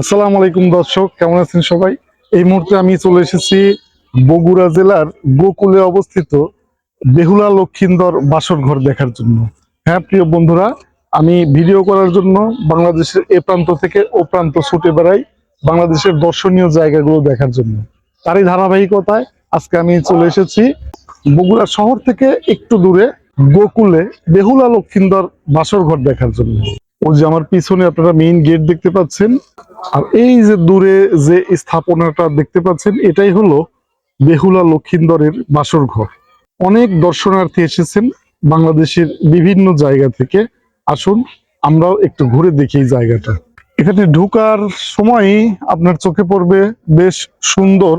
আসসালামু আলাইকুম দর্শক, কেমন আছেন সবাই? এই মুহূর্তে আমি চলে এসেছি বগুড়া জেলার গোকুলে অবস্থিত বেহুলা লক্ষিন্দর বাসর ঘর দেখার জন্য। হ্যাঁ প্রিয় বন্ধুরা, আমি ভিডিও করার জন্য বাংলাদেশের এ প্রান্ত থেকে ও প্রান্ত ছুটে বেড়াই বাংলাদেশের দর্শনীয় জায়গাগুলো দেখার জন্য। তারই ধারাবাহিকতায় আজকে আমি চলে এসেছি বগুড়া শহর থেকে একটু দূরে গোকুলে বেহুলা লক্ষিন্দর বাসর ঘর দেখার জন্য। ওই যে আমার পিছনে আপনারা মেইন গেট দেখতে পাচ্ছেন আর এই যে দূরে যে স্থাপনাটা দেখতে পাচ্ছেন, এটাই হলো বেহুলা লক্ষিন্দরের বাসর ঘর। অনেক দর্শনার্থী এসেছেন বাংলাদেশের বিভিন্ন জায়গা থেকে। আসুন, আমরাও একটু ঘুরে দেখি এই জায়গাটা। এখানে ঢুকার সময় আপনার চোখে পড়বে বেশ সুন্দর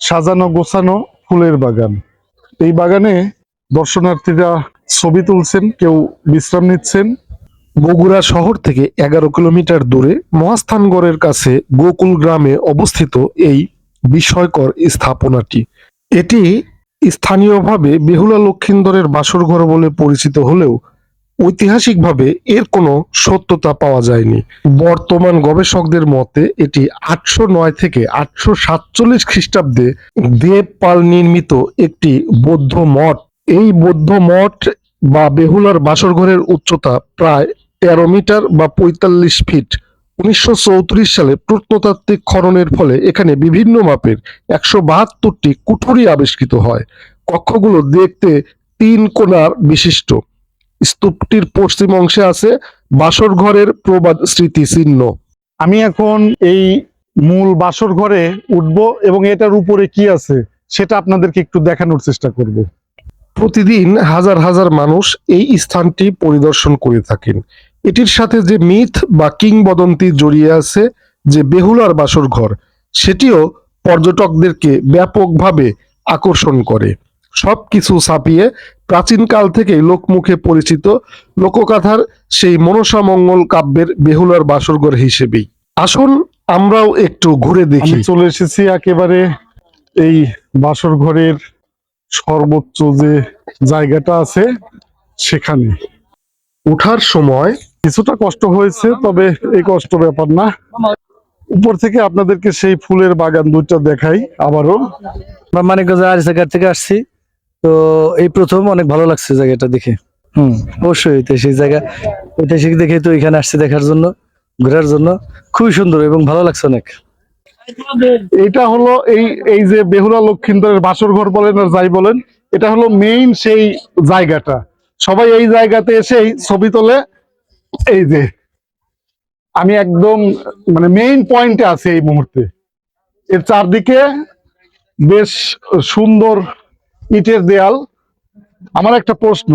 সাজানো গোছানো ফুলের বাগান। এই বাগানে দর্শনার্থীরা ছবি তুলছেন, কেউ বিশ্রাম নিচ্ছেন। বগুড়া শহর থেকে এগারো কিলোমিটার দূরে মহাস্থানগড়ের কাছে গোকুল গ্রামে অবস্থিত এই বিস্ময়কর স্থাপনাটি। এটি স্থানীয়ভাবে বেহুলা লক্ষিন্দরের বাসরঘর বলে পরিচিত হলেও ঐতিহাসিকভাবে এর কোনো সত্যতা পাওয়া যায়নি। বর্তমান গবেষকদের মতে এটি আটশো নয় থেকে আটশো সাতচল্লিশ খ্রিস্টাব্দে দেবপাল নির্মিত একটি বৌদ্ধ মঠ। এই বৌদ্ধ মঠ বা বেহুলার বাসরঘরের উচ্চতা প্রায় তেরো মিটার বা পঁয়তাল্লিশ ফিট। উনিশশো চৌত্রিশ সালে প্রত্নতাত্ত্বিক খননের ফলে এখানে বিভিন্ন মাপের একশো বাহাত্তরটি কুঠুরি আবিষ্কৃত হয়। কক্ষগুলো দেখতে তিন কোণার বিশিষ্ট। স্তূপটির পশ্চিম অংশে আছে বাসর ঘরের প্রবাদ স্মৃতিচিহ্ন। আমি এখন এই মূল বাসর ঘরে উঠব এবং এটার উপরে কি আছে সেটা আপনাদেরকে একটু দেখানোর চেষ্টা করব। প্রতিদিন হাজার হাজার মানুষ এই স্থানটি পরিদর্শন করে থাকেন। এটির সাথে যে মিথ বা কিংবদন্তি জড়িয়ে আছে যে বেহুলার বাসর ঘর সেটিও পর্যটকদেরকে ব্যাপকভাবে আকর্ষণ করে। সব কিছু ছাপিয়ে প্রাচীনকাল থেকেই লোকমুখে পরিচিত লোককাথার সেই মনসামঙ্গল কাব্যের বেহুলার বাসরঘর হিসেবেই। আসুন আমরাও একটু ঘুরে দেখি। চলে এসেছি একেবারে এই বাসর ঘরের সর্বোচ্চ যে জায়গাটা আছে সেখানে। উঠার সময় কিছুটা কষ্ট হয়েছে তবে এই কষ্ট ব্যাপার না। উপর থেকে আপনাদেরকে সেই ফুলের বাগান দুইটা দেখাই আবারও। মানিকগঞ্জ আরিসাঘাট থেকে আসছি। তো এই প্রথম অনেক ভালো লাগছে জায়গাটা দেখে। হুম অবশ্যই ঐতিহাসিক জায়গা। ঐতিহাসিক দেখে তো এখানে আসছি দেখার জন্য ঘোরার জন্য। খুবই সুন্দর এবং ভালো লাগছে অনেক। এটা হলো এই এই যে বেহুলা লক্ষিন্দরের বাসর ঘর বলেন আর যাই বলেন এটা হলো মেইন সেই জায়গাটা। সবাই এই জায়গাতে এসেই ছবি তোলে এই যে, আমি একদম মানে মেইন পয়েন্টে আছি এই মুহূর্তে। এর চারদিকে বেশ সুন্দর ইটের দেয়াল। আমার একটা প্রশ্ন,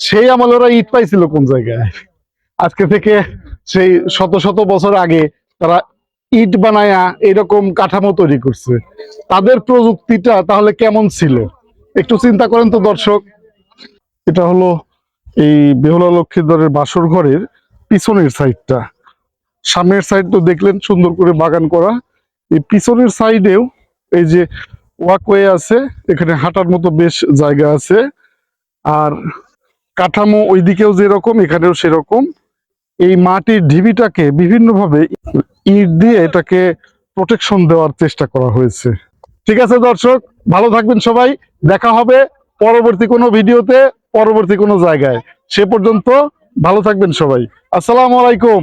সেই আমলে ওরা ইট পাইছিল কোন জায়গায়? আজকে থেকে সেই শত শত বছর আগে তারা ইট বানায়া এরকম কাঠামো তৈরি করছে। তাদের প্রযুক্তিটা তাহলে কেমন ছিল? একটু চিন্তা করেন তো দর্শক। এটা হলো এই বেহুলা লক্ষ্মীধরের বাসর ঘরের পিছনের সাইডটা। সামনের সাইড তো দেখলেন সুন্দর করে বাগান করা। এই পিছনের সাইডেও এই যে ওয়াকওয়ে আছে, এখানে হাঁটার মতো বেশ জায়গা আছে। আর কাঠামো ওইদিকেও যেরকম, এখানেও সেরকম। এই মাটির ঢিবিটাকে বিভিন্নভাবে ইট দিয়ে এটাকে প্রোটেকশন দেওয়ার চেষ্টা করা হয়েছে। ঠিক আছে দর্শক, ভালো থাকবেন সবাই। দেখা হবে পরবর্তী কোনো ভিডিওতে। পরবর্তী কোনো জায়গায়। সে পর্যন্ত ভালো থাকবেন সবাই। আসসালামু আলাইকুম।